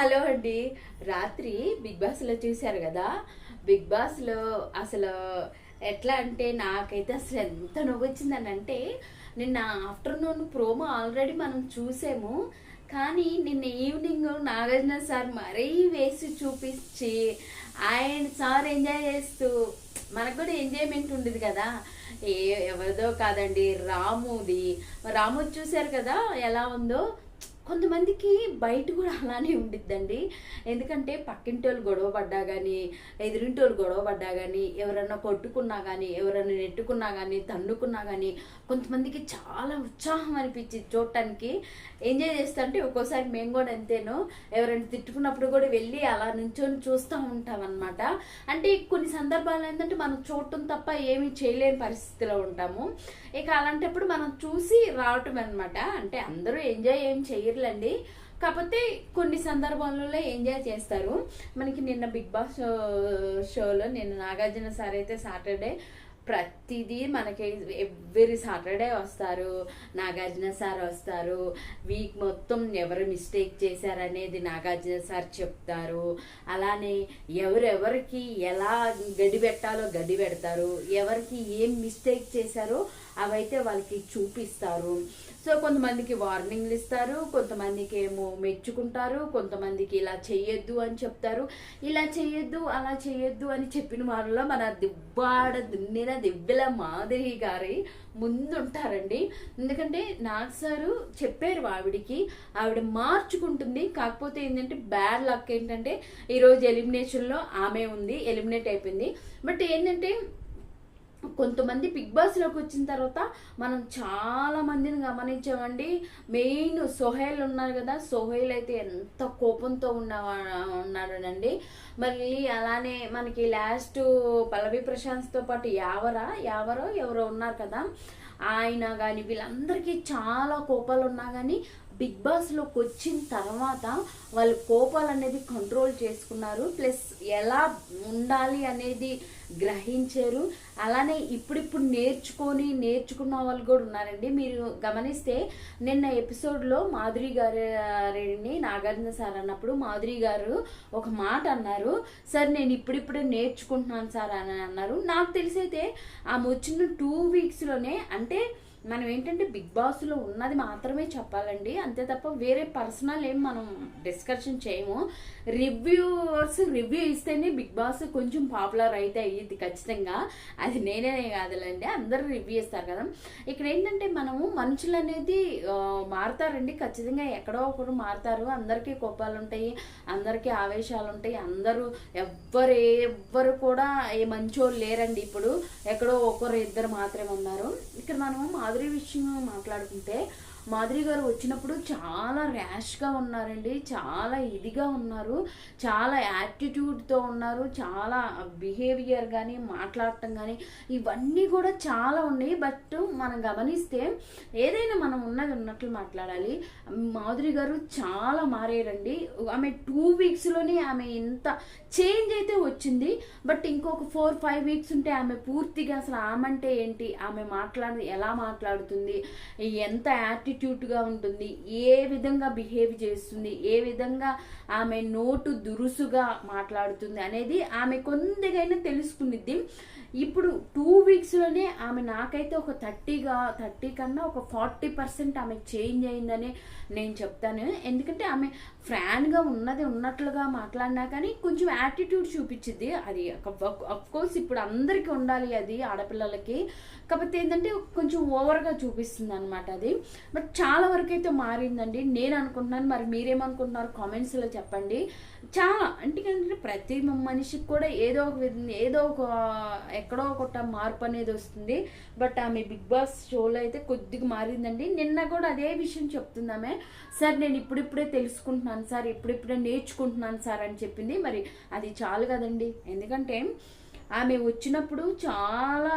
Hello అండి. రాత్రి big బాస్లో చూశారు కదా? బిగ్ బాస్లో అసలు ఎట్లా అంటే నాకైతే అసలు ఎంత నవ్వు వచ్చిందని అంటే నిన్న ఆఫ్టర్నూన్ ప్రోమో ఆల్రెడీ మనం చూసాము. కానీ నిన్న ఈవినింగ్ నాగార్జున సార్ మరీ వేసి చూపించి ఆయన సార్ ఎంజాయ్ చేస్తూ మనకు కూడా ఎంజాయ్మెంట్ ఉండేది కదా? ఏ ఎవరిదో కాదండి రాముది. రాము చూశారు కదా? ఎలా ఉందో? కొంతమందికి బయట కూడా అలానే ఉండిద్దండి. ఎందుకంటే పక్కింటి వాళ్ళు గొడవ పడ్డా కానీ ఎదురింటోళ్ళు వాళ్ళు గొడవ పడ్డా కానీ ఎవరన్నా కొట్టుకున్నా కానీ ఎవరన్నా నెట్టుకున్నా కానీ తన్నుకున్నా కానీ కొంతమందికి చాలా ఉత్సాహం అనిపించింది చూడటానికి ఎంజాయ్ చేస్తా అంటే ఒక్కోసారి మేము కూడా అంతేనో. ఎవరైనా తిట్టుకున్నప్పుడు కూడా వెళ్ళి అలా నుంచొని చూస్తూ ఉంటాం అనమాట అంటే కొన్ని సందర్భాలు ఏంటంటే మనం చూడటం తప్ప ఏమీ చేయలేని పరిస్థితిలో ఉంటాము. ఇక అలాంటప్పుడు మనం చూసి రావటం అనమాట అంటే అందరూ ఎంజాయ్ ఏం చేయరులేండి కాకపోతే కొన్ని సందర్భాలలో ఎంజాయ్ చేస్తారు. మనకి నిన్న బిగ్ బాస్ షోలో నిన్న నాగార్జున సార్ అయితే సాటర్డే ప్రతిదీ మనకి ఎవ్రీ సాటర్డే వస్తారు. నాగార్జున సార్ వస్తారు. వీక్ మొత్తం ఎవరు మిస్టేక్ చేశారనేది నాగార్జున సార్ చెప్తారు. అలానే ఎవరెవరికి ఎలా గడి పెట్టాలో గడి పెడతారు. ఎవరికి ఏం మిస్టేక్ చేశారో అవైతే వాళ్ళకి చూపిస్తారు. సో కొంతమందికి వార్నింగ్లు ఇస్తారు కొంతమందికి ఏమో మెచ్చుకుంటారు కొంతమందికి ఇలా చేయొద్దు అని చెప్తారు. ఇలా చేయొద్దు అలా చేయొద్దు అని చెప్పిన వాళ్ళలో మన దిబ్బాడ దున్నిన దిబ్బెల మాదిరి గారి ముందుంటారండి. ఎందుకంటే నాగ్ సారు చెప్పారు ఆవిడికి ఆవిడ మార్చుకుంటుంది. కాకపోతే ఏంటంటే బ్యాడ్ లక్ ఏంటంటే ఈరోజు ఎలిమినేషన్లో ఆమె ఉంది ఎలిమినేట్ అయిపోయింది. బట్ ఏంటంటే కొంతమంది బిగ్ బాస్లోకి వచ్చిన తర్వాత మనం చాలా మందిని గమనించామండి. మెయిన్ సోహైల్ ఉన్నారు కదా సోహైల్ అయితే ఎంత కోపంతో ఉన్న ఉన్నాడనండి. మరి అలానే మనకి లాస్ట్ పల్లవి ప్రశాంత్తో పాటు యావరా యావరో ఎవరో ఉన్నారు కదా. ఆయన కానీ వీళ్ళందరికీ చాలా కోపాలు ఉన్నా కానీ బిగ్ బాస్లోకి వచ్చిన తర్వాత వాళ్ళు కోపాలు అనేది కంట్రోల్ చేసుకున్నారు. ప్లస్ ఎలా ఉండాలి అనేది గ్రహించారు. అలానే ఇప్పుడిప్పుడు నేర్చుకొని నేర్చుకున్న వాళ్ళు కూడా ఉన్నారండి. మీరు గమనిస్తే నిన్న ఎపిసోడ్లో మాధురి గారిని నాగార్జున సార్ అన్నప్పుడు మాధురి గారు ఒక మాట అన్నారు. సార్ నేను ఇప్పుడిప్పుడే నేర్చుకుంటున్నాను సార్ అని అన్నారు. నాకు తెలిసైతే ఆమె వచ్చిన టూ వీక్స్లోనే అంటే మనం ఏంటంటే బిగ్ బాస్లో ఉన్నది మాత్రమే చెప్పాలండి. అంతే తప్ప వేరే పర్సనల్ ఏం మనం డిస్కషన్ చేయము. రివ్యూవర్స్ రివ్యూ ఇస్తేనే బిగ్ బాస్ కొంచెం పాపులర్ అయితే అయ్యింది ఖచ్చితంగా. అది నేనే కాదులేండి అందరూ రివ్యూ ఇస్తారు కదా. ఇక్కడ ఏంటంటే మనము మనుషులు అనేది మారుతారండి. ఖచ్చితంగా ఎక్కడో ఒకరు మారుతారు. అందరికీ కోపాలు ఉంటాయి అందరికీ ఆవేశాలు ఉంటాయి అందరూ ఎవ్వరు ఎవ్వరు కూడా ఏ మంచోళ్ళు లేరండి ఇప్పుడు. ఎక్కడో ఒకరు ఇద్దరు మాత్రమే ఉన్నారు. ఇక్కడ మనము మాధురి విషయం మాట్లాడుకుంటే మాధురి గారు వచ్చినప్పుడు చాలా ర్యాష్గా ఉన్నారండి. చాలా ఇదిగా ఉన్నారు. చాలా యాటిట్యూడ్తో ఉన్నారు. చాలా బిహేవియర్ కానీ మాట్లాడటం కానీ ఇవన్నీ కూడా చాలా ఉన్నాయి. బట్ మనం గమనిస్తే ఏదైనా మనం ఉన్నది ఉన్నట్లు మాట్లాడాలి. మాధురి గారు చాలా మారేరండి ఆమె టూ వీక్స్లోనే ఆమె ఇంత చేంజ్ అయితే వచ్చింది. బట్ ఇంకొక ఫోర్ ఫైవ్ వీక్స్ ఉంటే ఆమె పూర్తిగా అసలు ఆమె అంటే ఏంటి? ఆమె మాట్లాడి ఎలా మాట్లాడుతుంది? ఎంత యాటిట్యూడ్గా ఉంటుంది. ఏ విధంగా బిహేవ్ చేస్తుంది ఏ విధంగా ఆమె నోటు దురుసుగా మాట్లాడుతుంది అనేది ఆమె కొందగైనా తెలుసుకునిద్ది. ఇప్పుడు టూ వీక్స్లోనే ఆమె నాకైతే ఒక థర్టీగా థర్టీ కన్నా ఒక ఫార్టీ పర్సెంట్ ఆమె చేంజ్ అయిందని నేను చెప్తాను. ఎందుకంటే ఆమె ఫ్రాన్గా ఉన్నది ఉన్నట్లుగా మాట్లాడినా కానీ కొంచెం యాటిట్యూడ్ చూపించింది అది కోర్స్ ఇప్పుడు అందరికీ ఉండాలి అది ఆడపిల్లలకి. కాకపోతే ఏంటంటే కొంచెం ఓవర్గా చూపిస్తుంది అనమాట అది. బట్ చాలా వరకు అయితే మారిందండి. నేను అనుకుంటున్నాను మరి మీరేమనుకుంటున్నారు? కామెంట్స్లో చెప్పండి. చాలా అంటే ఏంటంటే ప్రతి మనిషికి కూడా ఏదో ఒక విధంగా ఏదో ఒక ఎక్కడో ఒకట మార్పు అనేది వస్తుంది. బట్ ఆమె బిగ్ బాస్ షోలో అయితే కొద్దిగా మారిందండి. నిన్న కూడా అదే విషయం చెప్తుందామే సార్ నేను ఇప్పుడిప్పుడే తెలుసుకుంటున్నాను సార్ ఇప్పుడిప్పుడే నేర్చుకుంటున్నాను సార్ అని చెప్పింది. మరి అది చాలు కదండి. ఎందుకంటే ఆమె వచ్చినప్పుడు చాలా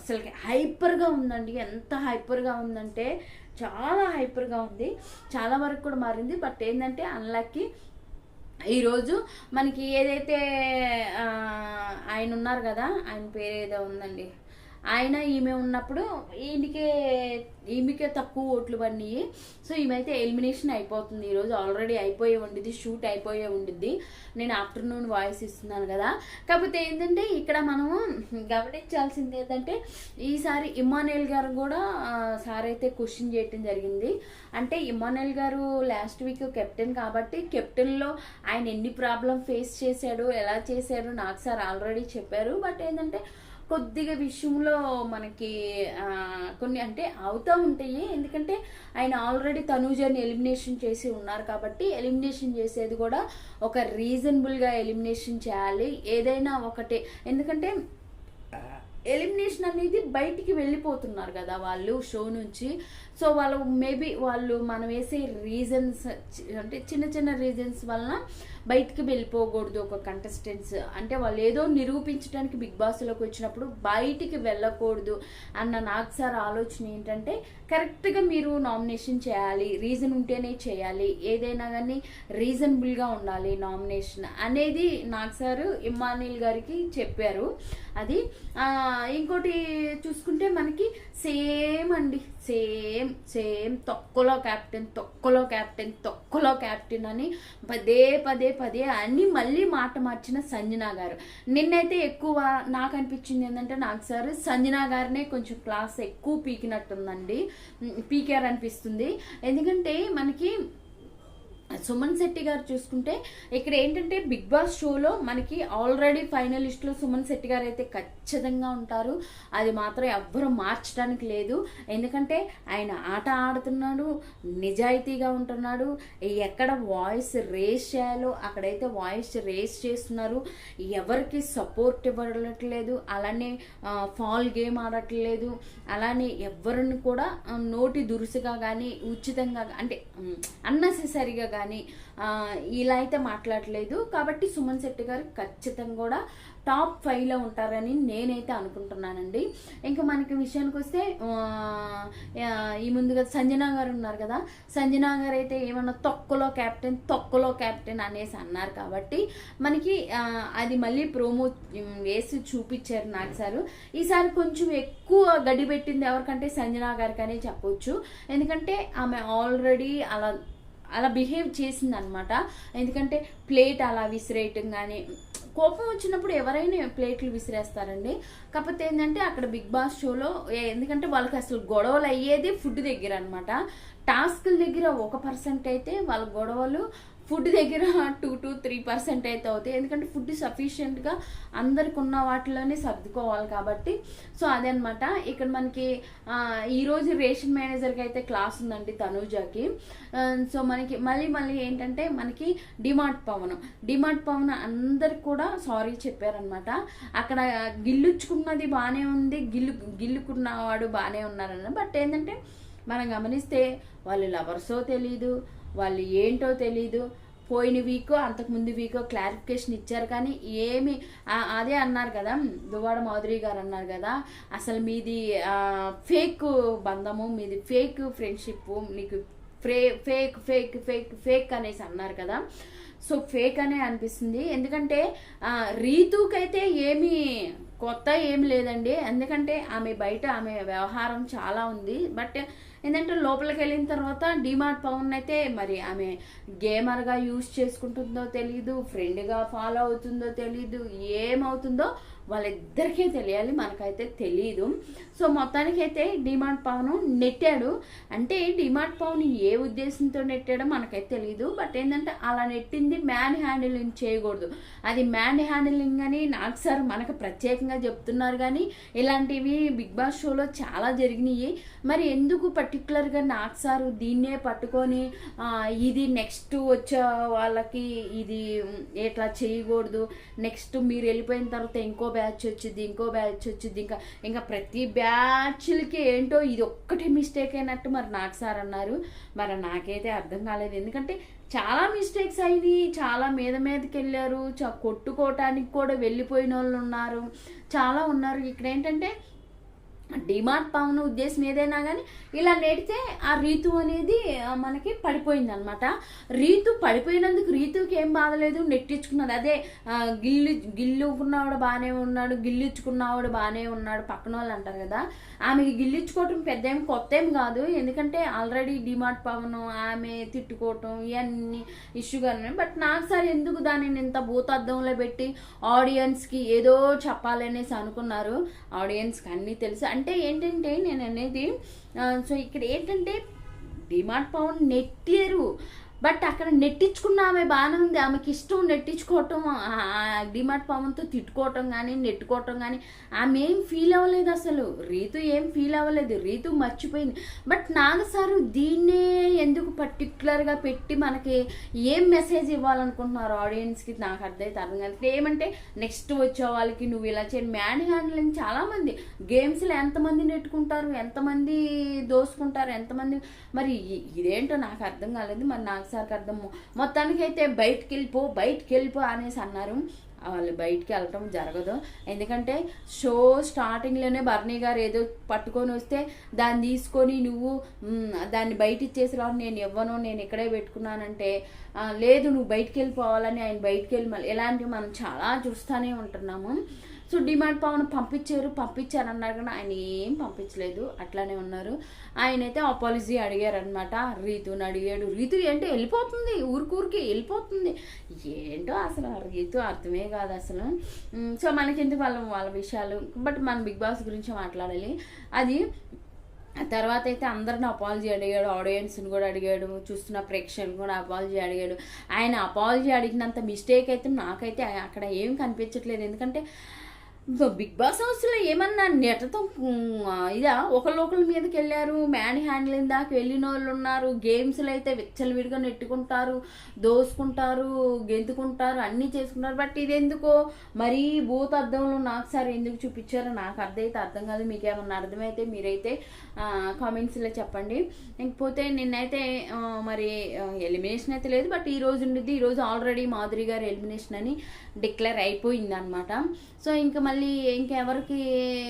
అసలు హైపర్గా ఉందండి. ఎంత హైపర్గా ఉందంటే చాలా హైపర్గా ఉంది. చాలా వరకు కూడా మారింది. బట్ ఏంటంటే అన్లక్కి ఈరోజు మనకి ఏదైతే ఆయన ఉన్నారు కదా ఆయన పేరు ఏదో ఉందండి. ఆయన ఈమె ఉన్నప్పుడు ఈయనకే ఈమెకే తక్కువ ఓట్లు పడినాయి. సో ఈమెతే ఎలిమినేషన్ అయిపోతుంది ఈరోజు. ఆల్రెడీ అయిపోయే ఉండిద్ది షూట్ అయిపోయే ఉండిద్ది. నేను ఆఫ్టర్నూన్ వాయిస్ ఇస్తున్నాను కదా. కాకపోతే ఏంటంటే ఇక్కడ మనము గమనించాల్సింది ఏంటంటే ఈసారి ఇమానుయల్ గారు కూడా సార్ అయితే క్వశ్చన్ చేయటం జరిగింది. అంటే ఇమానుయల్ గారు లాస్ట్ వీక్ కెప్టెన్ కాబట్టి కెప్టెన్లో ఆయన ఎన్ని ప్రాబ్లం ఫేస్ చేశాడు ఎలా చేశాడు నాకు సార్ ఆల్రెడీ చెప్పారు. బట్ ఏంటంటే కొద్దిగా విషయంలో మనకి కొన్ని అంటే అవుతూ ఉంటాయి. ఎందుకంటే ఆయన ఆల్రెడీ తనూజని ఎలిమినేషన్ చేసి ఉన్నారు కాబట్టి ఎలిమినేషన్ చేసేది కూడా ఒక రీజనబుల్గా ఎలిమినేషన్ చేయాలి. ఏదైనా ఒకటే. ఎందుకంటే ఎలిమినేషన్ అనేది బయటికి వెళ్ళిపోతున్నారు కదా వాళ్ళు షో నుంచి. సో వాళ్ళు మేబీ వాళ్ళు మనం వేసే రీజన్స్ అంటే చిన్న చిన్న రీజన్స్ వలన బయటికి వెళ్ళిపోకూడదు ఒక కంటెస్టెంట్స్ అంటే వాళ్ళు ఏదో నిరూపించడానికి బిగ్ బాస్లోకి వచ్చినప్పుడు బయటికి వెళ్ళకూడదు అన్న నాకు సార్ ఆలోచన ఏంటంటే కరెక్ట్గా మీరు నామినేషన్ చేయాలి రీజన్ ఉంటేనే చేయాలి ఏదైనా కానీ రీజనబుల్గా ఉండాలి నామినేషన్ అనేది నాకు సార్ ఇమానిల్ గారికి చెప్పారు. అది ఇంకోటి చూసుకుంటే మనకి సేమ్ అండి. సేమ్ సేమ్ తొక్కలో క్యాప్టెన్ తొక్కలో క్యాప్టెన్ తొక్కలో క్యాప్టెన్ అని పదే పదే పదే అని మళ్ళీ మాట మార్చిన సంజనా గారు. నిన్నైతే ఎక్కువ నాకు అనిపించింది ఏంటంటే నాకు సార్ సంజనా గారినే కొంచెం క్లాస్ ఎక్కువ పీకినట్టుందండి. పీకారు అనిపిస్తుంది ఎందుకంటే మనకి సుమన్ శెట్టి గారు చూసుకుంటే ఇక్కడ ఏంటంటే బిగ్ బాస్ షోలో మనకి ఆల్రెడీ ఫైనలిస్ట్లో సుమన్ శెట్టి గారు అయితే ఖచ్చితంగా ఉంటారు. అది మాత్రం ఎవ్వరు మార్చడానికి లేదు. ఎందుకంటే ఆయన ఆట ఆడుతున్నాడు నిజాయితీగా ఉంటున్నాడు. ఎక్కడ వాయిస్ రేస్ చేయాలో అక్కడైతే వాయిస్ రేస్ చేస్తున్నారు. ఎవరికి సపోర్ట్ ఇవ్వట్లేదు అలానే ఫాల్ గేమ్ ఆడట్లేదు. అలానే ఎవరిని కూడా నోటి దురుసుగా కానీ ఉచితంగా అంటే అన్నెసెసరీగా కానీ కానీ ఇలా అయితే మాట్లాడలేదు. కాబట్టి సుమన్ శెట్టి గారు ఖచ్చితంగా కూడా టాప్ ఫైవ్లో ఉంటారని నేనైతే అనుకుంటున్నానండి. ఇంకా మనకి విషయానికి వస్తే ఈ ముందుగా సంజనా గారు ఉన్నారు కదా. సంజనా గారు అయితే ఏమన్నా తొక్కలో క్యాప్టెన్ తొక్కలో క్యాప్టెన్ అనేసి అన్నారు కాబట్టి మనకి అది మళ్ళీ ప్రోమో వేసి చూపించారు నాకు సారు. ఈసారి కొంచెం ఎక్కువ గడి పెట్టింది ఎవరికంటే సంజనా గారికి అనే చెప్పొచ్చు. ఎందుకంటే ఆమె ఆల్రెడీ అలా అలా బిహేవ్ చేసింది అనమాట ఎందుకంటే ప్లేట్ అలా విసిరేయటం కానీ కోపం వచ్చినప్పుడు ఎవరైనా ప్లేట్లు విసిరేస్తారండి. కాకపోతే ఏంటంటే అక్కడ బిగ్ బాస్ షోలో ఏ- ఎందుకంటే వాళ్ళకి అసలు గొడవలు అయ్యేది ఫుడ్ దగ్గర అనమాట. టాస్క్ల దగ్గర ఒక పర్సెంట్ అయితే వాళ్ళ గొడవలు ఫుడ్ దగ్గర టూ టు త్రీ పర్సెంట్ అయితే అవుతాయి. ఎందుకంటే ఫుడ్ సఫిషియెంట్గా అందరికి ఉన్న వాటిలోనే సర్దుకోవాలి కాబట్టి. సో అదనమాట. ఇక్కడ మనకి ఈరోజు రేషన్ మేనేజర్కి అయితే క్లాస్ ఉందండి తనూజాకి. సో మనకి మళ్ళీ మళ్ళీ ఏంటంటే మనకి డిమార్ట్ పవన్. డిమార్ట్ పవన్ అందరికి కూడా సారీ చెప్పారనమాట. అక్కడ గిల్లుచ్చుకున్నది బాగానే ఉంది. గిల్లు గిల్లుకున్నవాడు బాగానే ఉన్నారన్న. బట్ ఏంటంటే మనం గమనిస్తే వాళ్ళు లవర్సో తెలీదు వాళ్ళు ఏంటో తెలీదు. పోయిన వీకో అంతకుముందు వీకో క్లారిఫికేషన్ ఇచ్చారు. కానీ ఏమి అదే అన్నారు కదా దువ్వాడ మాధురి గారు అన్నారు కదా అసలు మీది ఫేక్ బంధము మీది ఫేక్ ఫ్రెండ్షిప్ నీకు ఫ్రే ఫేక్ ఫేక్ ఫేక్ ఫేక్ అనేసి అన్నారు కదా. సో ఫేక్ అనే అనిపిస్తుంది. ఎందుకంటే రీతుకైతే ఏమీ కొత్త ఏమి లేదండి. ఎందుకంటే ఆమె బయట ఆమె వ్యవహారం చాలా ఉంది. బట్ ఏంటంటే లోపలికి వెళ్ళిన తర్వాత డిమార్ట్ పవన్ అయితే మరి ఆమె గేమర్గా యూజ్ చేసుకుంటుందో తెలియదు ఫ్రెండ్గా ఫాలో అవుతుందో తెలియదు ఏమవుతుందో వాళ్ళిద్దరికీ తెలియాలి మనకైతే తెలియదు సో మొత్తానికైతే డిమాండ్ పవన్ నెట్టాడు. అంటే డిమాండ్ పవన్ ఏ ఉద్దేశంతో నెట్టాడో మనకైతే తెలియదు బట్ ఏంటంటే అలా నెట్టింది మ్యాన్ హ్యాండిలింగ్ చేయకూడదు. అది మ్యాన్ హ్యాండిలింగ్ అని నాకు సార్ మనకు ప్రత్యేకంగా చెప్తున్నారు కానీ ఇలాంటివి బిగ్ బాస్ షోలో చాలా జరిగినాయి. మరి ఎందుకు పర్టికులర్గా నాకు సార్ దీన్నే పట్టుకొని ఇది నెక్స్ట్ వచ్చే వాళ్ళకి ఇది ఎట్లా చేయకూడదు? నెక్స్ట్ మీరు వెళ్ళిపోయిన తర్వాత ఇంకో బ్యాచ్ వచ్చింది ఇంకో బ్యాచ్ వచ్చింది ఇంకా ఇంకా ప్రతి బ్యాచ్లకి ఏంటో ఇది ఒక్కటే మిస్టేక్ అయినట్టు మరి నాకు సార్ అన్నారు. మరి నాకైతే అర్థం కాలేదు. ఎందుకంటే చాలా మిస్టేక్స్ అయినాయి. చాలా మీద మీదకి వెళ్ళారు. కొట్టుకోవటానికి కూడా వెళ్ళిపోయిన వాళ్ళు ఉన్నారు. చాలా ఉన్నారు. ఇక్కడ ఏంటంటే డిమార్ట్ పవన్ ఉద్దేశం ఏదైనా కానీ ఇలా నెడితే ఆ రీతు అనేది మనకి పడిపోయింది అనమాట రీతు పడిపోయినందుకు రీతుకి ఏం బాధలేదు నెట్టించుకున్నది అదే గిల్లు గిల్లుకున్నవాడు బాగానే ఉన్నాడు గిల్లించుకున్నవాడు బాగానే ఉన్నాడు పక్కన వాళ్ళు అంటారు కదా. ఆమెకి గిల్లించుకోవటం పెద్ద ఏం కొత్త ఏం కాదు. ఎందుకంటే ఆల్రెడీ డిమార్ట్ పవన్ ఆమె తిట్టుకోవటం ఇవన్నీ ఇష్యూగా బట్ నాకు సార్ ఎందుకు దానిని ఇంత భూతార్థంలో పెట్టి ఆడియన్స్కి ఏదో చెప్పాలనేసి అనుకున్నారు. ఆడియన్స్కి అన్నీ తెలుసు. అంటే అంటే ఏంటంటే నేను అనేది సో ఇక్కడ ఏంటంటే డిమార్ట్ పవన్ నెట్టారు. బట్ అక్కడ నెట్టించుకున్న ఆమె బాగానే ఉంది. ఆమెకి ఇష్టం నెట్టించుకోవటం ఆ- డిమార్ట్ పవన్తో తిట్టుకోవటం కానీ నెట్టుకోవటం కానీ ఆమె ఏం ఫీల్ అవ్వలేదు అసలు. రీతు ఏం ఫీల్ అవ్వలేదు. రీతు మర్చిపోయింది. బట్ నాగసారు దీన్నే ఎందుకు పర్టికులర్గా పెట్టి మనకి ఏం మెసేజ్ ఇవ్వాలనుకుంటున్నారు ఆడియన్స్కి నాకు అర్థమైతే అర్థం కాదు. ఏమంటే నెక్స్ట్ వచ్చే వాళ్ళకి నువ్వు ఇలా చేయండి మ్యాన్ హ్యాండ్లింగ్ చాలామంది గేమ్స్లో ఎంతమంది నెట్టుకుంటారు? ఎంతమంది దోసుకుంటారు? ఎంతమంది మరి ఇదేంటో నాకు అర్థం కాలేదు. మరి నాకు సార్కి అర్థం అయితే బయటికి వెళ్ళిపో బయటికి వెళ్ళిపో అనేసి అన్నారు. వాళ్ళు బయటికి వెళ్ళటం జరగదు. ఎందుకంటే షో స్టార్టింగ్లోనే బర్నీ గారు ఏదో పట్టుకొని వస్తే దాన్ని తీసుకొని నువ్వు దాన్ని బయట ఇచ్చేసి రావు నేను ఇవ్వను నేను ఇక్కడే పెట్టుకున్నానంటే లేదు నువ్వు బయటికి వెళ్ళిపోవాలని ఆయన బయటికి వెళ్ళి మళ్ళీ ఇలాంటివి మనం చాలా చూస్తూనే ఉంటున్నాము. సో డిమాండ్ పవన్ పంపించారు పంపించారు అన్నారు కానీ ఆయన ఏం పంపించలేదు. అట్లానే ఉన్నారు. ఆయన అయితే అపాలజీ అడిగారనమాట రీతుని అడిగాడు. రీతు ఏంటో వెళ్ళిపోతుంది ఊరికూరికి వెళ్ళిపోతుంది. ఏంటో అసలు రీతు అర్థమే కాదు అసలు. సో మనకెందుకు వాళ్ళ వాళ్ళ విషయాలు? బట్ మనం బిగ్ బాస్ గురించి మాట్లాడాలి. అది తర్వాత అయితే అందరిని అపాలజీ అడిగాడు. ఆడియన్స్ని కూడా అడిగాడు. చూస్తున్న ప్రేక్షకులు కూడా అపాలజీ అడిగాడు. ఆయన అపాలజీ అడిగినంత మిస్టేక్ అయితే నాకైతే అక్కడ ఏం కనిపించట్లేదు. ఎందుకంటే బిగ్ బాస్ హౌస్లో ఏమన్నా నెటతో ఇదా ఒకళ్ళు ఒకళ్ళ మీదకి వెళ్ళారు మ్యాన్ హ్యాండ్లింగ్ దాకా వెళ్ళిన వాళ్ళు ఉన్నారు గేమ్స్లో అయితే విచ్చలవిడిగా నెట్టుకుంటారు దోసుకుంటారు గెంతుకుంటారు అన్నీ చేసుకుంటారు. బట్ ఇది ఎందుకో మరీ భూత అర్థంలో నాకు సార్ ఎందుకు చూపించారో నాకు అర్థమైతే అర్థం కాదు. మీకు ఏమన్నా అర్థమైతే మీరైతే కామెంట్స్లో చెప్పండి. ఇంకపోతే నిన్నైతే మరి ఎలిమినేషన్ అయితే లేదు. బట్ ఈ రోజు ఉండిద్ది. ఈరోజు ఆల్రెడీ మాధురి గారు ఎలిమినేషన్ అని డిక్లేర్ అయిపోయింది అనమాట సో ఇంకా మళ్ళీ ఇంకెవరికి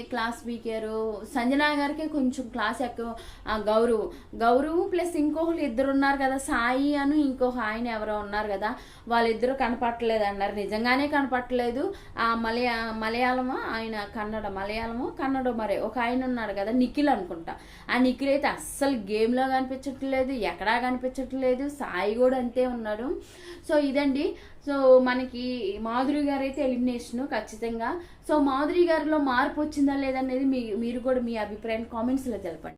క్లాస్ పీకారు? సంజనా గారికి కొంచెం క్లాస్ ఎక్కువ గౌరవ్. గౌరవ్ ప్లస్ ఇంకొకరు ఇద్దరు ఉన్నారు కదా సాయి అను ఇంకొక ఆయన ఎవరో ఉన్నారు కదా వాళ్ళిద్దరు కనపట్టలేదు అన్నారు. నిజంగానే కనపట్టలేదు ఆ మలయా మలయాళమా? ఆయన కన్నడ మలయాళము కన్నడ మరే. ఒక ఆయన ఉన్నాడు కదా నిఖిల్ అనుకుంటా. ఆ నిఖిల్ అయితే అస్సలు గేమ్లో కనిపించట్లేదు ఎక్కడా కనిపించట్లేదు. సాయి కూడా అంతే ఉన్నాడు. సో ఇదండి. సో మనకి మాధురి గారు అయితే ఎలిమినేషన్ ఖచ్చితంగా. సో మాధురి గారిలో మార్పు వచ్చిందా లేదనేది మీ మీరు కూడా మీ అభిప్రాయం కామెంట్స్లో తెలపండి.